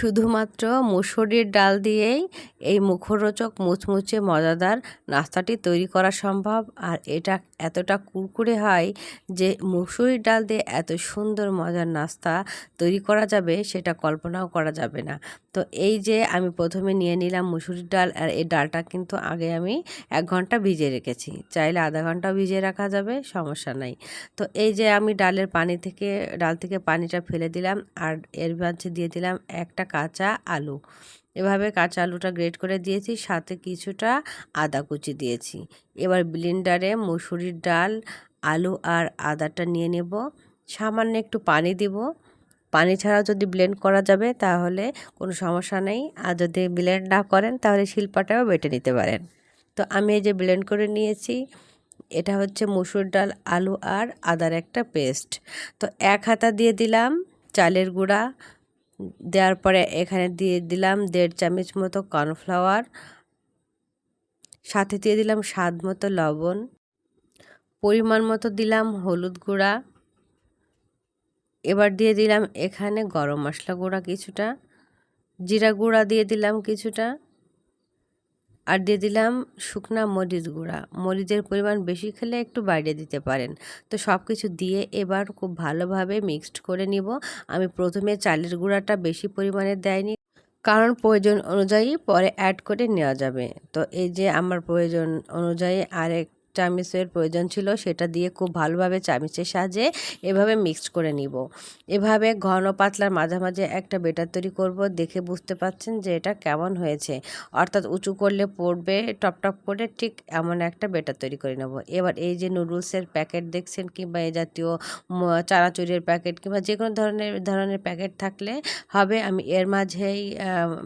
শুধুমাত্র মুসুরির ডাল দিয়েই এই মুখরোচক মুচমুচে মজাদার নাস্তাটি তৈরি করা সম্ভব। আর এটা এতটা কুরকুরে হয় যে মুসুরির ডাল দিয়ে এত সুন্দর মজার নাস্তা তৈরি করা যাবে সেটা কল্পনাও করা যাবে না। তো এই যে আমি প্রথমে নিয়ে নিলাম মুসুরির ডাল আর এই ডালটা কিন্তু আগে আমি এক ঘণ্টা ভিজে রেখেছি। চাইলে আধা ঘণ্টা ভিজিয়ে রাখা যাবে, সমস্যা নাই। তো এই যে আমি ডালের পানি থেকে, ডাল থেকে পানিটা ফেলে দিলাম আর এর মাঝে দিয়ে দিলাম একটা কাঁচা আলু। এভাবে কাঁচা আলুটা গ্রেট করে দিয়েছি, সাথে কিছুটা আদা কুচি দিয়েছি। এবার ব্লিন্ডারে মুসুরির ডাল, আলু আর আদাটা নিয়ে নেব। সামান্য একটু পানি দিব। পানি ছাড়া যদি ব্লেন্ড করা যাবে তাহলে কোনো সমস্যা নেই। আর যদি ব্লেন্ড না করেন তাহলে শিল্পাটাও বেটে নিতে পারেন। তো আমি এই যে ব্লেন্ড করে নিয়েছি, এটা হচ্ছে মুসুর ডাল, আলু আর আদার একটা পেস্ট। তো এক হাতা দিয়ে দিলাম চালের গুঁড়া দেওয়ার পরে এখানে দিয়ে দিলাম দেড় চামচ মতো কর্নফ্লাওয়ার, সাথে দিয়ে দিলাম স্বাদ মতো লবণ, পরিমাণ মতো দিলাম হলুদ গুঁড়া, এবার দিয়ে দিলাম এখানে গরম মশলা গুঁড়া কিছুটা, জিরা গুঁড়া দিয়ে দিলাম কিছুটা আর দিয়ে দিলাম শুকনা মরিচ গুঁড়া। মরিচের পরিমাণ বেশি খেলে একটু বাইরে দিতে পারেন। তো সব কিছু দিয়ে এবার খুব ভালোভাবে মিক্সড করে নিব। আমি প্রথমে চালের গুঁড়াটা বেশি পরিমাণে দেয়নি। কারণ প্রয়োজন অনুযায়ী পরে অ্যাড করে নেওয়া যাবে। তো এই যে আমার প্রয়োজন অনুযায়ী আরেক চামিচের প্রয়োজন ছিল, সেটা দিয়ে খুব ভালোভাবে চামিচের সাহায্যে এভাবে মিক্সড করে নিব। এভাবে ঘন পাতলার মাঝামাঝি একটা বেটার তৈরি করব, দেখে বুঝতে পাচ্ছেন যে এটা কেমন হয়েছে। অর্থাৎ উঁচু করলে পড়বে, টপ টপ করে ঠিক এমন একটা বেটার তৈরি করে নেব। এবার এই যে নুডলসের প্যাকেট দেখছেন কিংবা এই জাতীয় চানাচুরের প্যাকেট কিংবা যে কোনো ধরনের ধরনের প্যাকেট থাকলে হবে, আমি এর মাঝেই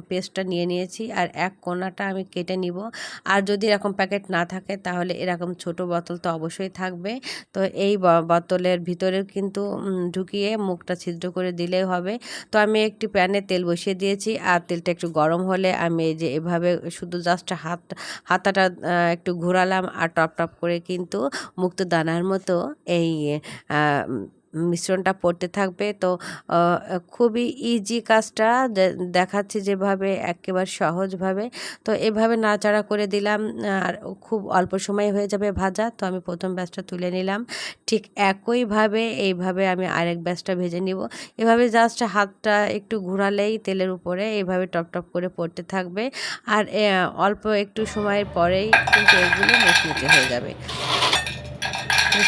পেস্টটা নিয়ে নিয়েছি। আর এক কোনাটা আমি কেটে নিব। আর যদি এরকম প্যাকেট না থাকে, তাহলে এরকম ছোট বোতল তো অবশ্যই থাকবে। তো এই বোতলের ভিতরে কিন্তু ঢুকিয়ে মুখটা ছিদ্র করে দিলেই হবে। তো আমি একটি প্যানে তেল বসিয়ে দিয়েছি। আর তেলটা একটু গরম হলে আমি এই যে এভাবে শুধু জাস্ট হাত, হাতাটা একটু ঘোরালাম। আর টপ টপ করে কিন্তু মুক্ত দানার মতো এই মিশ্রণটা পড়তে থাকবে। তো খুবই ইজি কাজটা দেখাচ্ছি যেভাবে একেবারে সহজভাবে। তো, এভাবে নাড়াচাড়া করে দিলাম, আর খুব অল্প সময় হয়ে যাবে ভাজা। তো, আমি প্রথম ব্যাচটা তুলে নিলাম। ঠিক একইভাবে, এইভাবে আমি আরেক ব্যাচটা ভেজে নিব। এভাবে জাস্ট হাতটা একটু ঘোরালেই তেলের উপরে এইভাবে টপ টপ করে পড়তে থাকবে। আর অল্প একটু সময়ের পরেই কিন্তু এগুলো মুচমুচে হয়ে যাবে।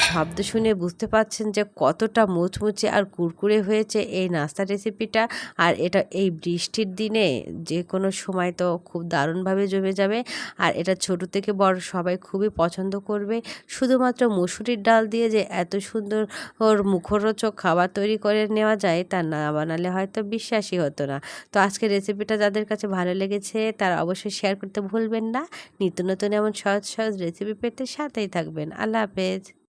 শব্দ শুনে বুঝতে পাচ্ছেন যে কতটা মুচমুচে আর কুরকুরে হয়েছে এই নাস্তা রেসিপিটা আর এটা এই বৃষ্টির দিনে যে কোনো সময় তো খুব দারুণভাবে জমে যাবে। আর এটা ছোট থেকে বড় সবাই খুবই পছন্দ করবে। শুধুমাত্র মুসুরির ডাল দিয়ে যে এত সুন্দর ওর মুখরোচক খাবার তৈরি করে নেওয়া যায়, তা না বানালে হয়তো বিশ্বাসই হতো না। তো আজকের রেসিপিটা যাদের কাছে ভালো লেগেছে, তারা অবশ্যই শেয়ার করতে ভুলবেন না। নিত্য নতুন এমন সহজ সহজ রেসিপি পেতে সাথেই থাকবেন। আল্লাহ হাফেজ।